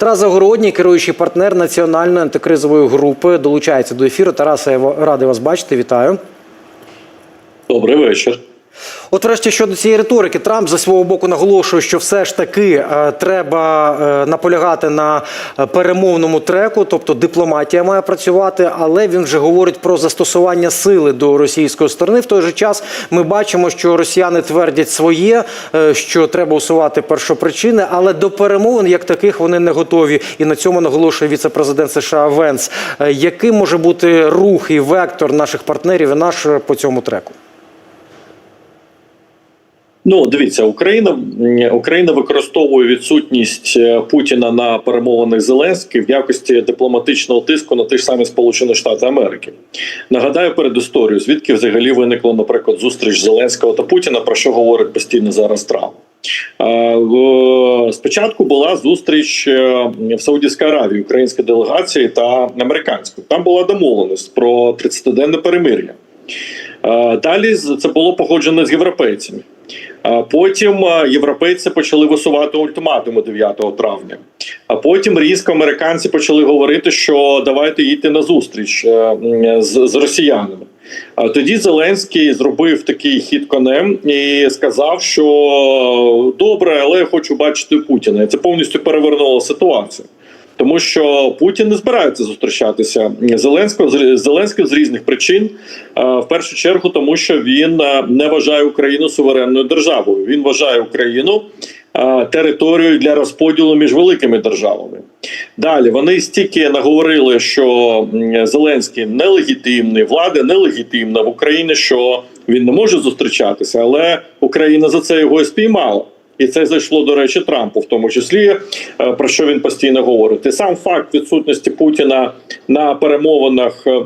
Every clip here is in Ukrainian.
Тарас Загородній, керуючий партнер національної антикризової групи, долучається до ефіру. Тараса я радий вас бачити. Вітаю. Добрий вечір. От, врешті, щодо цієї риторики, Трамп за свого боку наголошує, що все ж таки е, треба е, наполягати на е, перемовному треку, тобто дипломатія має працювати, але він вже говорить про застосування сили до російської сторони. В той же час ми бачимо, що росіяни твердять своє, е, що треба усувати першопричини, але до перемовин як таких вони не готові. І на цьому наголошує віце-президент США Венс. Е, Яким може бути рух і вектор наших партнерів і наш е, по цьому треку? Ну, дивіться, Україна Україна використовує відсутність е, Путіна на перемовинах Зеленських в якості дипломатичного тиску на ті ж самі Сполучені Штати Америки. Нагадаю перед історією, звідки взагалі виникла, наприклад, зустріч Зеленського та Путіна, про що говорить постійно зараз Трамп. Е, Спочатку була зустріч е, в Саудівській Аравії української делегації та американської. Там була домовленість про 30-денне перемир'я. Далі це було погоджено з європейцями. Потім е, європейці почали висувати ультиматуми 9 травня. А потім різко американці почали говорити, що давайте йти на зустріч е, з, з росіянами. А тоді Зеленський зробив такий хід конем і сказав, що добре, але я хочу бачити Путіна. Це повністю перевернуло ситуацію. Тому що Путін не збирається зустрічатися Зеленського з з різних причин. В першу чергу, тому що він не вважає Україну суверенною державою. Він вважає Україну територією для розподілу між великими державами. Далі вони стільки наговорили, що Зеленський нелегітимний, влада нелегітимна в Україні, що він не може зустрічатися, але Україна за це його спіймала. І це зайшло до речі Трампу, в тому числі е, про що він постійно говорить. І сам факт відсутності Путіна на перемовинах. е,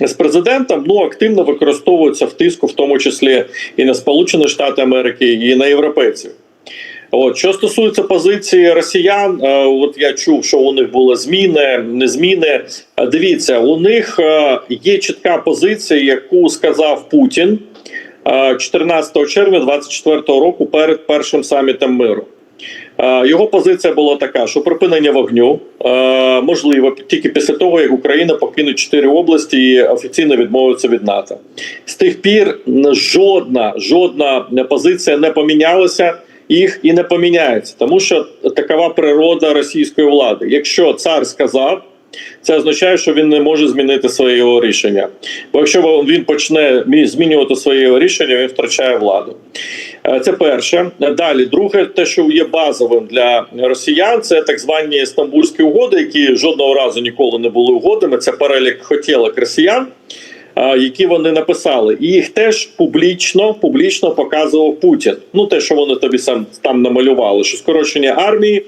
З президентом ну активно використовується в тиску, в тому числі і на Сполучені Штати Америки, і на європейців. От що стосується позиції росіян, е, от я чув, що у них були зміни, не зміни. Е, Дивіться, у них є чітка позиція, яку сказав Путін 14 червня 24 року перед першим самітом миру. Е, Його позиція була така, що припинення вогню е, можливо тільки після того, як Україна покине чотири області і офіційно відмовиться від НАТО. З тих пір жодна жодна позиція не помінялася. Їх і не поміняється, тому що такова природа російської влади. Якщо цар сказав, це означає, що він не може змінити своє рішення. Бо якщо він почне змінювати своє рішення, він втрачає владу. Е, Це перше. Далі, друге, те, що є базовим для росіян, це так звані стамбульські угоди, які жодного разу ніколи не були угодами. Це перелік хотілок росіян. Які вони написали, і їх теж публічно публічно показував Путін. Ну те, що вони тобі сам там намалювали, що скорочення армії е,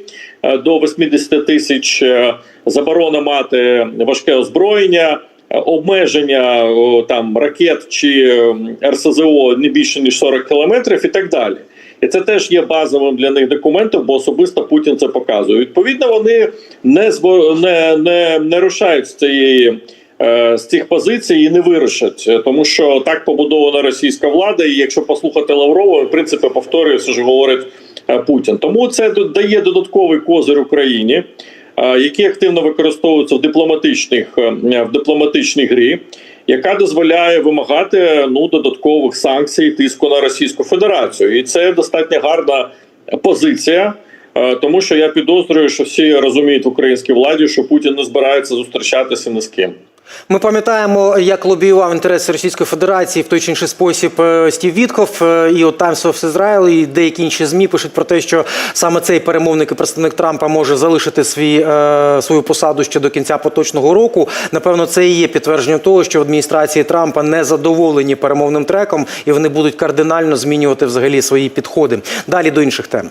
до 80 тисяч, е, заборона мати важке озброєння, е, обмеження там ракет чи е, РСЗО не більше ніж 40 кілометрів, і так далі. І це теж є базовим для них документом, бо особисто Путін це показує. Відповідно, вони не не, не, не рушають з цієї. е, З цих позицій і не вирушать, е, тому що так побудована російська влада. І якщо послухати Лаврова, в принципі повторюється, що говорить е, Путін. Тому це дає додатковий козир Україні, е, який активно використовується в дипломатичних е, в дипломатичній грі, яка дозволяє вимагати ну додаткових санкцій тиску на Російську Федерацію, і це достатньо гарна позиція. е, Тому що я підозрюю, що всі розуміють в українській владі, що Путін не збирається зустрічатися ні з ким. Ми пам'ятаємо, як лобіював інтереси Російської Федерації в той чи інший спосіб е, Стів Вітков е, і от Times of Israel, і деякі інші змі пишуть про те, що саме цей перемовник і представник Трампа може залишити свій е, свою посаду ще до кінця поточного року. Напевно, це і є підтвердження того, що в адміністрації Трампа не задоволені перемовним треком, і вони будуть кардинально змінювати взагалі свої підходи. Далі до інших тем.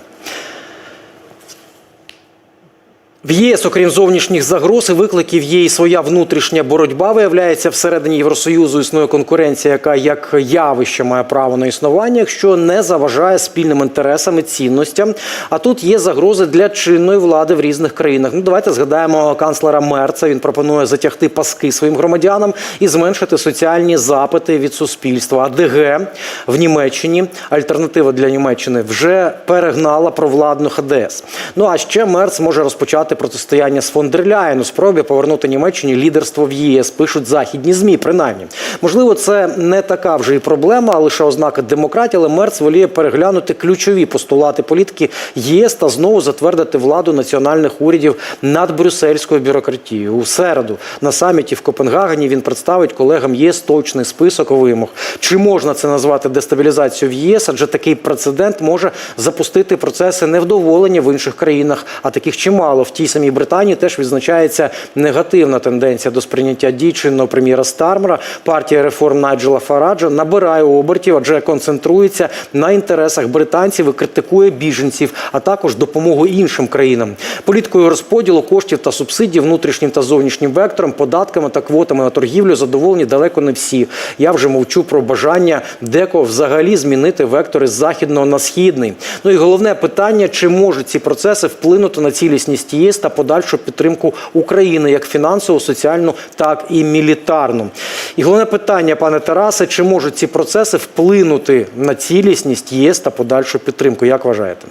В ЄС, окрім зовнішніх загроз і викликів, є і своя внутрішня боротьба. Виявляється, всередині Євросоюзу існує конкуренція, яка як явище має право на існування, якщо не заважає спільним інтересам і цінностям. А тут є загрози для чинної влади в різних країнах. Ну давайте згадаємо канцлера Мерца. Він пропонує затягти паски своїм громадянам і зменшити соціальні запити від суспільства. А ДГ в Німеччині альтернатива для Німеччини вже перегнала провладну ХДС. Ну а ще Мерц може розпочати почати протистояння з фон дер у спробі повернути Німеччині лідерство в ЄС. Пишуть західні змі, принаймні. Можливо, це не така вже і проблема, а лише ознака демократії. Але Мерц воліє переглянути ключові постулати політики ЄС та знову затвердити владу національних урядів над брюссельською бюрократією. У середу на саміті в Копенгагені він представить колегам ЄС точний список вимог. Чи можна це назвати дестабілізацією в ЄС? Адже такий прецедент може запустити процеси невдоволення в інших країнах, а таких чимало в тій самій Британії теж відзначається негативна тенденція до сприйняття дій чинного прем'єра Стармера. Партія реформ Найджела Фараджа набирає обертів, адже концентрується на інтересах британців і критикує біженців, а також допомогу іншим країнам. Політкою розподілу коштів та субсидій внутрішнім та зовнішнім вектором, податками та квотами на торгівлю задоволені далеко не всі. Я вже мовчу про бажання декого взагалі змінити вектори з західного на східний. Ну і головне питання: чи можуть ці процеси вплинути на цілісність ЄС та подальшу підтримку України як фінансову, соціальну, так і мілітарну. І головне питання, пане Тарасе, чи можуть ці процеси вплинути на цілісність ЄС та подальшу підтримку? Як вважаєте?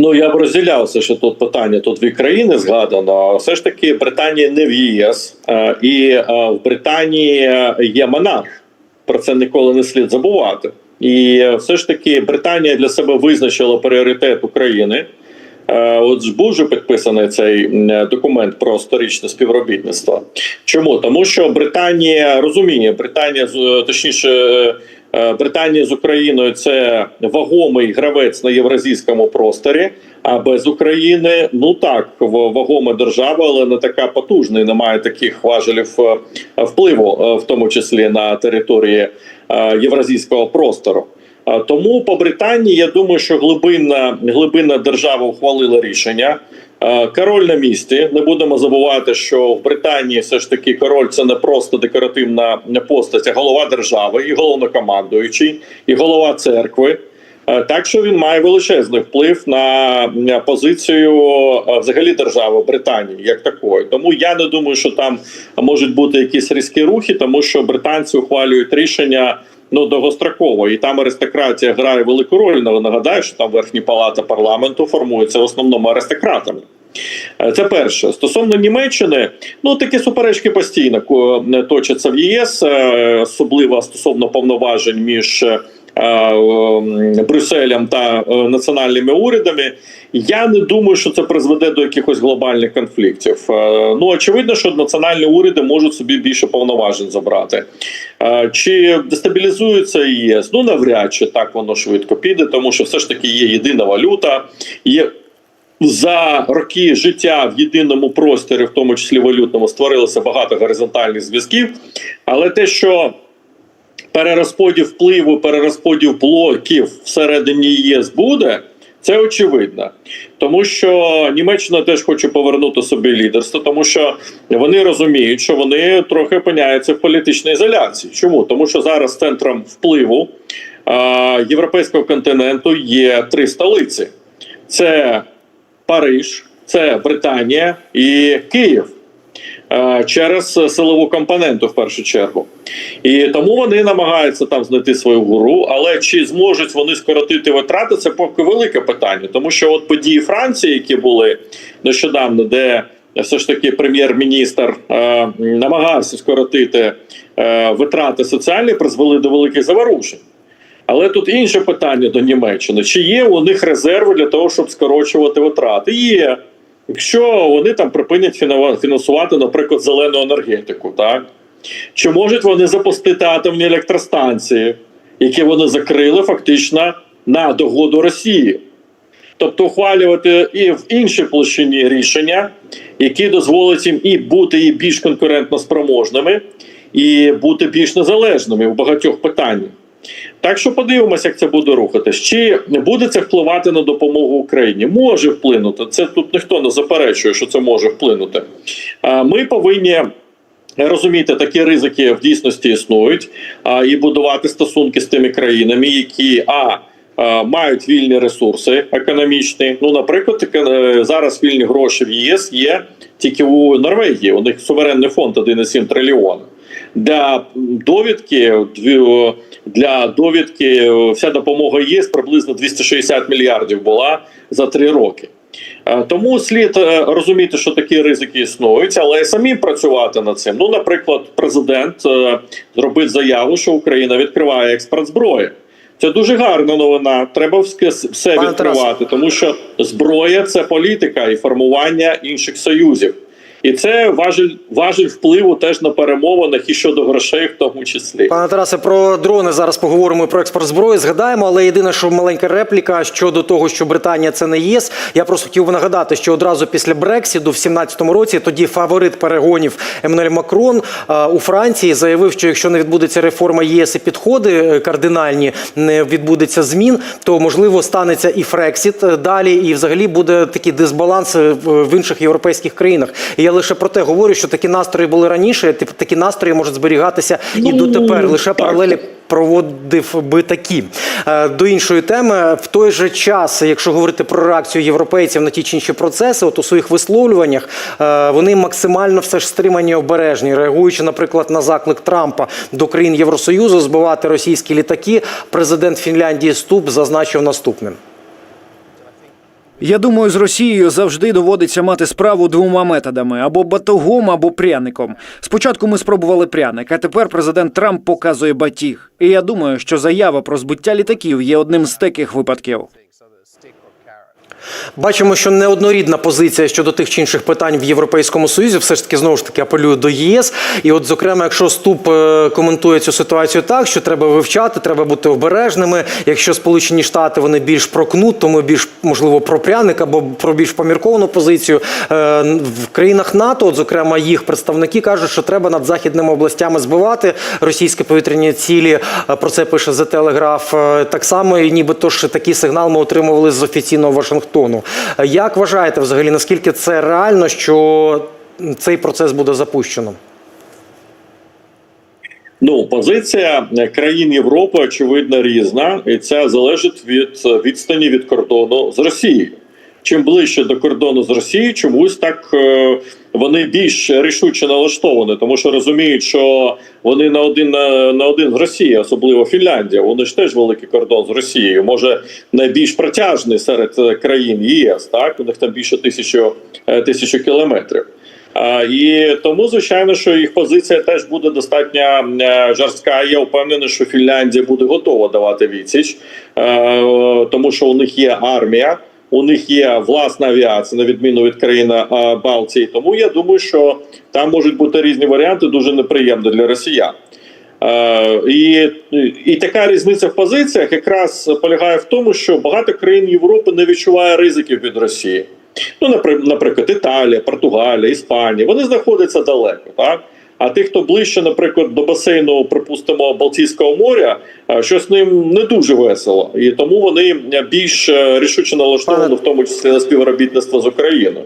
Ну я б розділявся, що тут питання тут дві країни згадано. Все ж таки, Британія не в ЄС, е, і е, в Британії є монарх. Про це ніколи не слід забувати. І е, все ж таки Британія для себе визначила пріоритет України. Е, От ж був же підписаний цей документ про сторічне співробітництво. Чому? Тому що Британія розуміє, Британія е, точніше, е, Британія з Україною це вагомий гравець на євразійському просторі. А без України, ну так, вагома держава, але не така потужна, і немає таких важелів впливу, в тому числі на території євразійського простору. А Тому по Британії я думаю, що глибинна глибинна держава ухвалила рішення. Е, Король на місці. Не будемо забувати, що в Британії все ж таки король це не просто декоративна постать, а голова держави, і головнокомандуючий, і голова церкви. Е, Так що він має величезний вплив на позицію е, взагалі держави Британії як такої. Тому я не думаю, що там можуть бути якісь різкі рухи, тому що британці ухвалюють рішення ну довгостроково, і там аристократія грає велику роль. Але Нагадаю, що там верхні палата парламенту формується в основному аристократами. Е, Це перше. Стосовно Німеччини, ну такі суперечки постійно точаться в ЄС, е, особливо стосовно повноважень між Брюсселем та е, національними урядами. Я не думаю, що це призведе до якихось глобальних конфліктів. Е, Ну очевидно, що національні уряди можуть собі більше повноважень забрати. Е, Чи дестабілізується ЄС? Ну навряд чи так воно швидко піде, тому що все ж таки є єдина валюта. Є за роки життя в єдиному просторі, в тому числі валютному, створилося багато горизонтальних зв'язків. Але те, що перерозподіл впливу, перерозподіл блоків всередині ЄС буде, це очевидно. Тому що Німеччина теж хоче повернути собі лідерство, тому що вони розуміють, що вони трохи опиняються в політичній ізоляції. Чому? Тому що зараз центром впливу е, європейського континенту є три столиці: це Париж, це Британія і Київ. Е, Через силову компоненту в першу чергу, і тому вони намагаються там знайти свою гуру. Але чи зможуть вони скоротити витрати? Це поки велике питання, тому що от події Франції, які були нещодавно, де все ж таки прем'єр-міністр е, намагався скоротити е, витрати соціальні, призвели до великих заворушень. Але тут інше питання до Німеччини: чи є у них резерви для того, щоб скорочувати витрати? Є. Якщо вони там припинять фінансувати, наприклад, зелену енергетику, так чи можуть вони запустити атомні електростанції, які вони закрили фактично на догоду Росії? Тобто ухвалювати і в іншій площині рішення, які дозволять їм і бути і більш конкурентно спроможними, і бути більш незалежними в багатьох питаннях. Так що подивимося, як це буде рухатись. Чи буде це впливати на допомогу Україні? Може вплинути. Це тут ніхто не заперечує, що це може вплинути. Ми повинні. Розуміти, такі ризики в дійсності існують, а, і будувати стосунки з тими країнами, які а а, мають вільні ресурси економічні. Ну, наприклад, зараз вільні гроші в ЄС є тільки у Норвегії. У них суверенний фонд 1,7 трильйона. Для довідки для довідки вся допомога ЄС приблизно 260 мільярдів була за три роки. Е, Тому слід е, розуміти, що такі ризики існують, але самі працювати над цим. Ну, наприклад, президент е, зробив заяву, що Україна відкриває експорт зброї. Це дуже гарна новина. Треба все відкривати, тому що зброя це політика і формування інших союзів. І це важель, важель впливу теж на перемовинах і щодо грошей, в тому числі. Пане Тарасе, про дрони зараз поговоримо про експорт зброї. Згадаємо, але єдине, що маленька репліка щодо того, що Британія це не ЄС. Я просто хотів би нагадати, що одразу після Брексіду в 17-му році тоді фаворит перегонів Еммануель Макрон у Франції заявив, що якщо не відбудеться реформа ЄС і підходи е, кардинальні, не відбудеться змін, то можливо станеться і Фрексіт е, далі, і взагалі буде такий дисбаланс е, в інших європейських країнах. І я лише про те говорю, що такі настрої були раніше. Такі настрої можуть зберігатися і Ну, дотепер. Лише так. паралелі проводив би такі. Е, До іншої теми, в той же час, якщо говорити про реакцію європейців на ті чи інші процеси, от у своїх висловлюваннях е, вони максимально все ж стримані обережні, реагуючи, наприклад, на заклик Трампа до країн Євросоюзу збивати російські літаки. Президент Фінляндії Ступ зазначив наступним. Я думаю, з Росією завжди доводиться мати справу двома методами: або батогом, або пряником. Спочатку ми спробували пряник, а тепер президент Трамп показує батіг. І я думаю, що заява про збиття літаків є одним з таких випадків. Бачимо, що неоднорідна позиція щодо тих чи інших питань в Європейському Союзі. Все ж таки знову ж таки апелюю до ЄС. І от, зокрема, якщо Ступ е, коментує цю ситуацію так, що треба вивчати, треба бути обережними. Якщо Сполучені Штати вони більш про кнут, то ми більш можливо про пряник або про більш помірковану позицію. Е, В країнах НАТО, от, зокрема, їх представники кажуть, що треба над західними областями збивати російські повітряні цілі. Е, Про це пише Telegraph. Е, Так само, і нібито ж такий сигнал ми отримували з офіційного Вашингтону. Як вважаєте, взагалі, наскільки це реально, що цей процес буде запущено? Ну, позиція країн Європи очевидно різна, і це залежить від відстані від кордону з Росією. Чим ближче до кордону з Росією, чомусь так е, вони більш рішуче налаштовані, тому що розуміють, що вони на один на, на один з Росією, особливо Фінляндія. Вони ж теж великий кордон з Росією. Може найбільш протяжний серед е, країн ЄС. Так у них там більше тисячу, е, тисячу кілометрів. І тому, звичайно, що їх позиція теж буде достатньо е, жорстка. Я впевнений, що Фінляндія буде готова давати відсіч, е, тому що у них є армія, у них є власна авіація, на відміну від країни е, Балтії. Тому я думаю, що там можуть бути різні варіанти, дуже неприємні для росіян. Е, І, і така різниця в позиціях якраз полягає в тому, що багато країн Європи не відчуває ризиків від Росії. Ну, напри- наприклад, Італія, Португалія, Іспанія, вони знаходяться далеко, так? А ті, хто ближче, наприклад, до басейну, припустимо, Балтійського моря, е, щось ним не дуже весело, і тому вони більш е, рішуче налаштовані, в тому числі на співробітництво з Україною.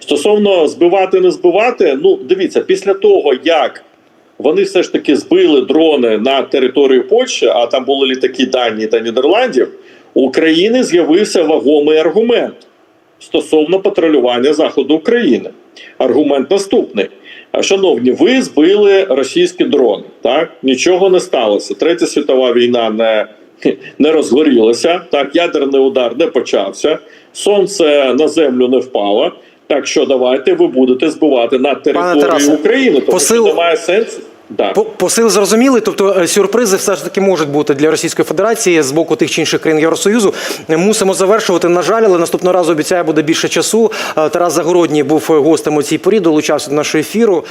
Стосовно збивати, не збивати, ну дивіться, після того як вони все ж таки збили дрони на територію Польщі, а там були літаки Данії та Нідерландів. У України з'явився вагомий аргумент стосовно патрулювання заходу України. Аргумент наступний. Шановні, ви збили російські дрони. Так нічого не сталося. Третя світова війна не, не розгорілася. Так, ядерний удар не почався. Сонце на землю не впало. Так що давайте ви будете збивати на території Тарасе, України, тому посил- що немає сенсу. Да. По- Посил зрозуміли, тобто е, сюрпризи все ж таки можуть бути для Російської Федерації з боку тих чи інших країн Євросоюзу. Е, Мусимо завершувати. На жаль, але наступного разу обіцяю буде більше часу. Е, Тарас Загородній був гостем у цій порі, долучався до нашого ефіру.